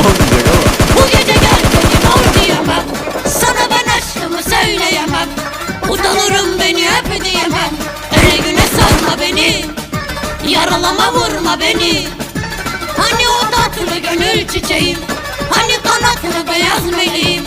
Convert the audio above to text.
Olmayacak ama. Bu gece gel beni ol diyemem Sana ben aşkımı söyleyemem. Utanırım beni öp diyemem. Ele güne sarma beni. Yaralama vurma beni. Hani o tatlı gönül çiçeğim? Hani kanatlı beyaz meleğim?